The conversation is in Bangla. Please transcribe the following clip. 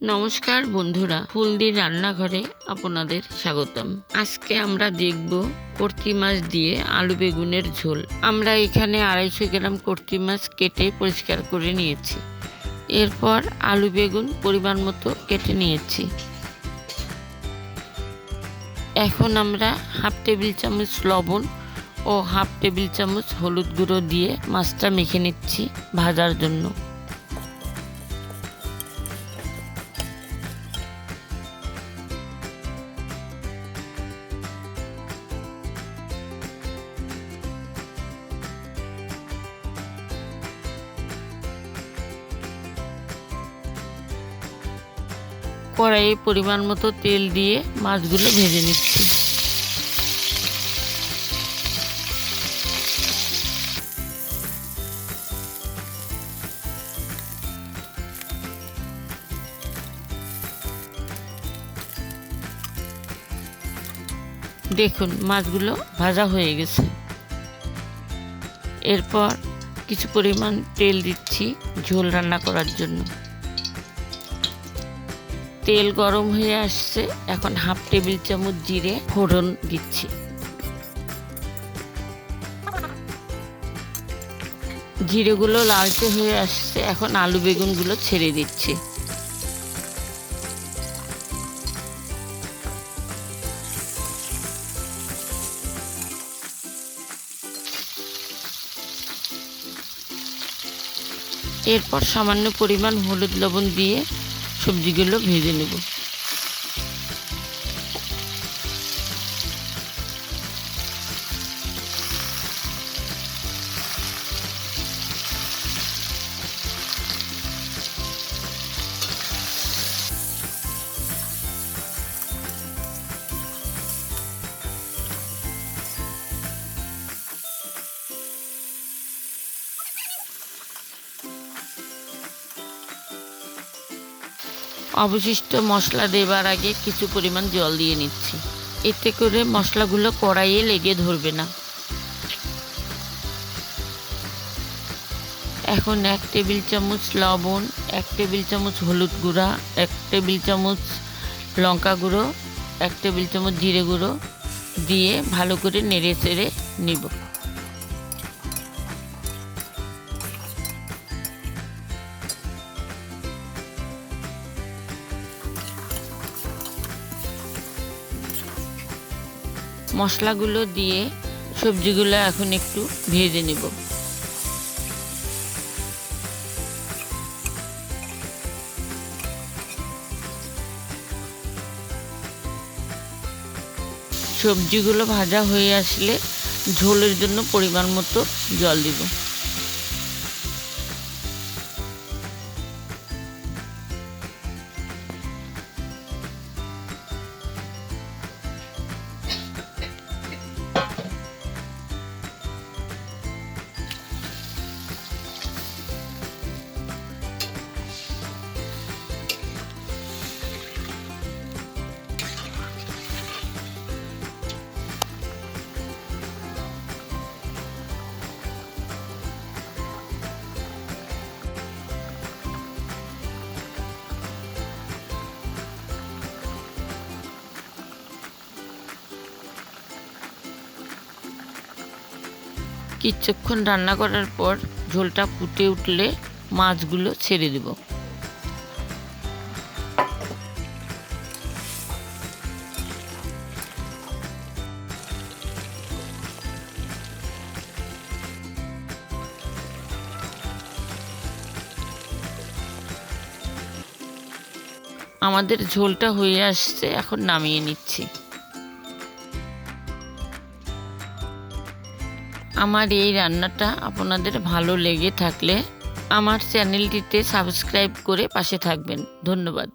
নমস্কার বন্ধুরা ফুলদি রান্নাঘরে আপনাদের স্বাগতম। আজকে আমরা দেখব কর্তি মাছ দিয়ে আলু বেগুনের ঝোল। আমরা এখানে আড়াইশো গ্রাম কর্তি মাছ কেটে পরিষ্কার করে নিয়েছি। এরপর আলু বেগুন পরিমাণ মতো কেটে নিয়েছি। এখন আমরা হাফ টেবিল চামচ লবণ ও হাফ টেবিল চামচ হলুদ গুঁড়ো দিয়ে মাছটা মেখে নিচ্ছি ভাজার জন্য। কড়াইয়ে পরিমাণ মতো তেল দিয়ে মাছগুলো ভেজে নিচ্ছি। দেখুন, মাছগুলো ভাজা হয়ে গেছে। এরপর কিছু পরিমাণ তেল দিচ্ছি ঝোল রান্না করার জন্য। তেল গরম হয়ে আসছে। এখন হাফ টেবিল চামচ জিরে ফোড়ন দিচ্ছি। জিরেগুলো লালচে হয়ে আসছে। এখন আলু বেগুনগুলো ছেড়ে দিচ্ছি। এরপর সামান্য পরিমাণ হলুদ লবণ দিয়ে সবজিগুলো ভেজে নেব। অবশিষ্ট মশলা দেবার আগে কিছু পরিমাণ জল দিয়ে নিচ্ছি। এতে করে মশলাগুলো কড়াইয়ে লেগে ধরবে না। এখন এক টেবিল চামচ লবণ, এক টেবিল চামচ হলুদ গুঁড়া, এক টেবিল চামচ লঙ্কা গুঁড়ো, এক টেবিল চামচ জিরে গুঁড়ো দিয়ে ভালো করে নেড়ে চেড়ে নিব। মশলাগুলো দিয়ে সবজিগুলো এখন একটু ভেজে নেব। সবজিগুলো ভাজা হয়ে আসলে ঝোলের জন্য পরিমাণ মতো জল দিব। কিছুক্ষণ রান্না করার পর ঝোলটা ফুটে উঠলে মাছগুলো ছেড়ে দেব। আমাদের ঝোলটা হয়ে আসছে, এখন নামিয়ে নিচ্ছি। আমার এই রান্নাটা আপনাদের ভালো লেগে থাকলে আমার চ্যানেলটিতে সাবস্ক্রাইব করে পাশে থাকবেন। ধন্যবাদ।